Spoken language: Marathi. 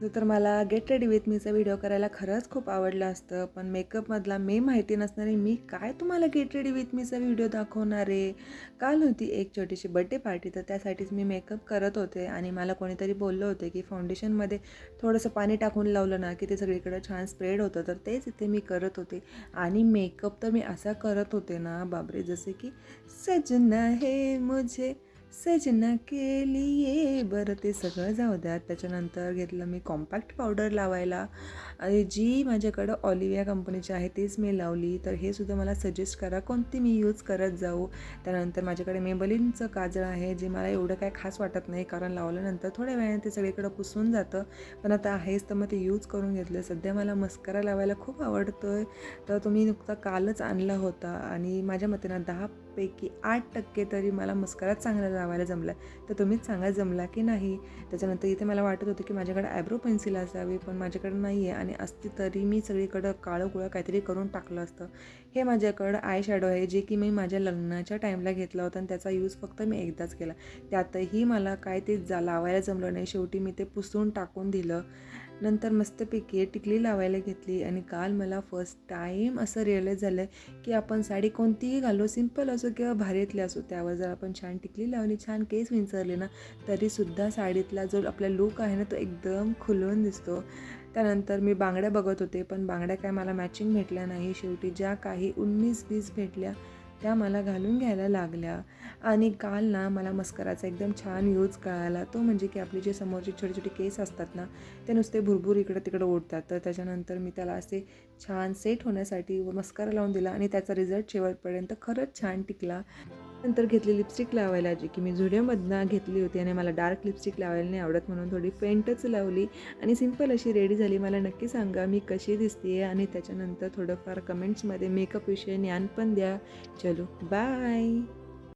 जर तर मला गेट रेडी विथ मीचा व्हिडिओ करायला खरंच खूप आवडलं असतं. पण मेकअपमधला मी माहिती नसणारी मी काय तुम्हाला गेट रेडी विथ मीचा व्हिडिओ दाखवणार आहे? काल होती एक छोटीशी बड्डे पार्टी तर त्यासाठीच मी मेकअप करत होते आणि मला कोणीतरी बोललं होते की फाउंडेशनमध्ये थोडंसं पाणी टाकून लावलं ना की ते सगळीकडं छान स्प्रेड होतं. तर तेच इथे मी करत होते. आणि मेकअप तर मी असा करत होते ना बाबरे जसे की सजना हे मुझे. सजना के लिए बरं ते सगळं जाऊ द्या त्याच्यानंतर घेतलं मी कॉम्पॅक्ट पावडर लावायला. आणि जी माझ्याकडं ऑलिव्हिया कंपनीची आहे तीच मी लावली. तर हे सुद्धा मला सजेस्ट करा. कोणती मी यूज करत जाऊ? त्यानंतर माझ्याकडे मेबलिनचं काजळ आहे जे मला एवढं काय खास वाटत नाही. कारण लावल्यानंतर थोड्या वेळाने ते सगळीकडं पुसून जातं. पण आता आहेच तर मग ते यूज करून घेतलं. सध्या मला मस्करा लावायला खूप आवडतो आहे तर तुम्ही नुकता कालच आणला होता. आणि माझ्या मते ना दहापैकी आठ टक्के तरी मला मस्कराच चांगला लावायला जमला. तर तुम्हीच सांगा जमला की नाही? त्याच्यानंतर इथे मला वाटत होतं की माझ्याकडे आयब्रो पेन्सिल असावी पण माझ्याकडे नाही आहे आणि असती तरी मी सगळीकडं काळं गुळं काहीतरी करून टाकलं असतं. हे माझ्याकडं आय शॅडो आहे जे की मी माझ्या लग्नाच्या टाईमला घेतला होता आणि त्याचा यूज फक्त मी एकदाच केला. त्यातही मला काय ते जा लावायला जमलं नाही. शेवटी मी ते पुसून टाकून दिलं. नंतर मस्तपैकी टिकली लावायला घेतली आणि काल मला फर्स्ट टाईम असं रिअलाईज झालं की आपण साडी कोणतीही घालो सिंपल असो किंवा भारीतली असो त्यावर जर आपण छान टिकली लावली छान केस विंचरले ना तरीसुद्धा साडीतला जो आपला लुक आहे ना तो एकदम खुलून दिसतो. त्यानंतर मी बांगड्या बघत होते पण बांगड्या काय मला मॅचिंग भेटल्या नाही. शेवटी ज्या काही उन्नीस वीस भेटल्या त्या मला घालून घ्यायला लागल्या. आणि काल ना मला मस्कराचा एकदम छान यूज कळाला. तो म्हणजे की आपले जे समोरचे छोटे छोटे केस असतात ना ते नुसते भुरभुर इकडं तिकडं ओढतात. तर त्याच्यानंतर मी त्याला असे छान सेट होण्यासाठी व मस्करा लावून दिला आणि त्याचा रिझल्ट शेवटपर्यंत खरंच छान टिकला. नंतर घेतली लिपस्टिक लावायला जी की मी झुडिओमधनं घेतली होती आणि मला डार्क लिपस्टिक लावायला नाही आवडत म्हणून थोडी फेंटच लावली. आणि सिंपल अशी रेडी झाली. मला नक्की सांगा मी कशी दिसते? आणि त्याच्यानंतर थोडंफार कमेंट्समध्ये मेकअप विषय ज्ञान पण द्या. चलो बाय